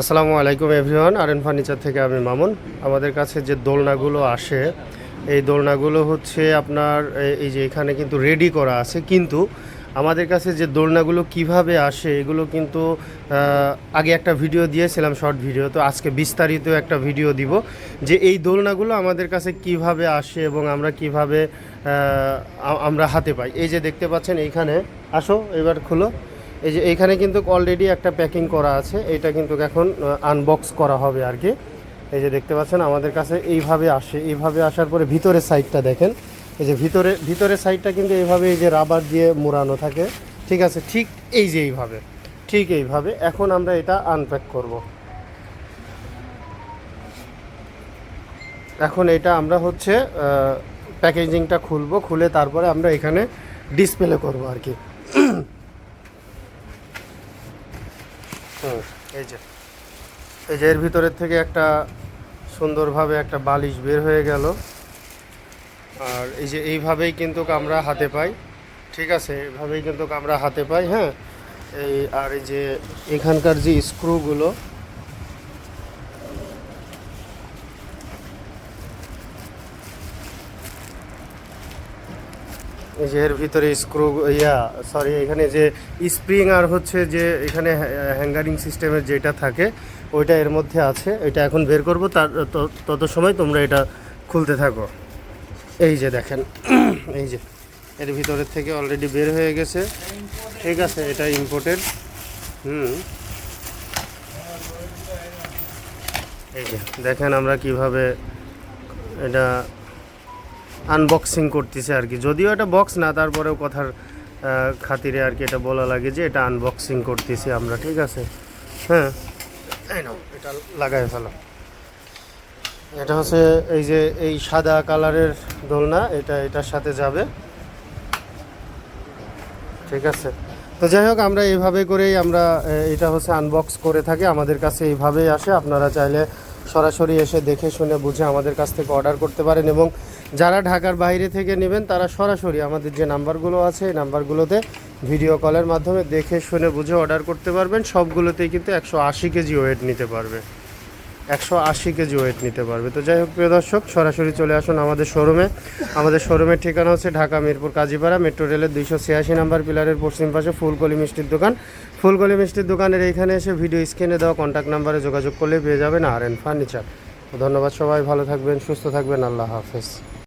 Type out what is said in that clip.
আসসালামু আলাইকুম এভরিওয়ান আর N furniture থেকে আমি মামুন। আমাদের কাছে যে দোলনাগুলো আসে, এই দোলনাগুলো হচ্ছে আপনার এই যে এখানে কিন্তু রেডি করা আছে। কিন্তু আমাদের কাছে যে দোলনাগুলো কীভাবে আসে, এগুলো কিন্তু আগে একটা ভিডিও দিয়েছিলাম শর্ট ভিডিও তো আজকে বিস্তারিত একটা ভিডিও দিব যে এই দোলনাগুলো আমাদের কাছে কীভাবে আসে এবং আমরা কীভাবে আমরা হাতে পাই। এই যে দেখতে পাচ্ছেন, এইখানে, আসো, এবার খুলো। এই যে এইখানে কিন্তু অলরেডি একটা প্যাকিং করা আছে। এটা কিন্তু এখন আনবক্স করা হবে আর কি। এই যে দেখতে পাচ্ছেন, আমাদের কাছে এইভাবে আসে। এইভাবে আসার পরে ভিতরের সাইডটা দেখেন। এই যে ভিতরে, ভিতরের সাইডটা কিন্তু এইভাবে এই যে রাবার দিয়ে মোড়ানো থাকে। ঠিক আছে, ঠিক এই যে এইভাবে। ঠিক এইভাবে। এখন আমরা এটা আনপ্যাক করব। এখন এটা আমরা হচ্ছে প্যাকেজিংটা খুলবো। খুলে তারপরে আমরা এখানে ডিসপ্লে করব আর কি হুম, এই যে। এই যে এর ভিতরের থেকে একটা সুন্দরভাবে একটা বালিশ বের হয়ে গেল। আর এই যে এইভাবেই কিন্তু কামরা হাতে পাই। ঠিক আছে, এইভাবেই কিন্তু আমরা হাতে পাই হ্যাঁ? এই আর এই যে এখানকার যে স্ক্রুগুলো এই যে এর ভিতরে স্ক্রু ইয়া সরি এখানে যে স্প্রিং আর হচ্ছে যে এখানে হ্যাঙ্গারিং সিস্টেমের যেটা থাকে, ওইটা এর মধ্যে আছে। এটা এখন বের করব, তার তত সময় তোমরা এটা খুলতে থাকো। এই যে দেখেন, এই যে, এর ভিতরের থেকে অলরেডি বের হয়ে গেছে। ঠিক আছে, এটা ইম্পোর্টেড হুম। এই যে, দেখেন আমরা কীভাবে এটা আনবক্সিং করতেছে আর কি। যদিও এটা বক্স না, তারপরেও কথার খাতিরে আর কি এটা বলা লাগে যে এটা আনবক্সিং করতেছি আমরা, ঠিক আছে? হ্যাঁ। এটা লাগাই ফেলো। এটা হচ্ছে এই যে এই সাদা কালারের দোলনা, এটা, এটার সাথে যাবে। ঠিক আছে? তো যাই হোক, আমরা এইভাবে করেই আমরা এটা হচ্ছে আনবক্স করে থাকি। আমাদের কাছে এইভাবেই আসে। আপনারা চাইলে সরাসরি এসে দেখে শুনে বুঝে আমাদের কাছ থেকে অর্ডার করতে পারেন এবং যারা ঢাকার বাইরে থেকে নেবেন, তারা সরাসরি আমাদের যে নাম্বারগুলো আছে, এই নাম্বারগুলোতে ভিডিও কলের মাধ্যমে দেখে শুনে বুঝে অর্ডার করতে পারবেন। সবগুলোতেই কিন্তু একশো আশি কেজি ওয়েট নিতে পারবে। একশো আশি কেজি ওয়েট নিতে পারবে। তো যাই হোক, প্রিয় দর্শক, সরাসরি চলে আসুন আমাদের শোরুমে আমাদের শোরুমের ঠিকানা হচ্ছে ঢাকা, মিরপুর, কাজীপাড়া মেট্রো রেলের দুইশো ছিয়াশি নাম্বার পিলারের পশ্চিম পাশে ফুলকলি মিষ্টির দোকান। ফুলকলি মিষ্টির দোকানের এইখানে এসে ভিডিও স্ক্রিনে দেওয়া কন্ট্যাক্ট নাম্বারে যোগাযোগ করলে পেয়ে যাবেন আর এন ফার্নিচার ধন্যবাদ সবাই, ভালো থাকবেন, সুস্থ থাকবেন, আল্লাহ হাফেজ।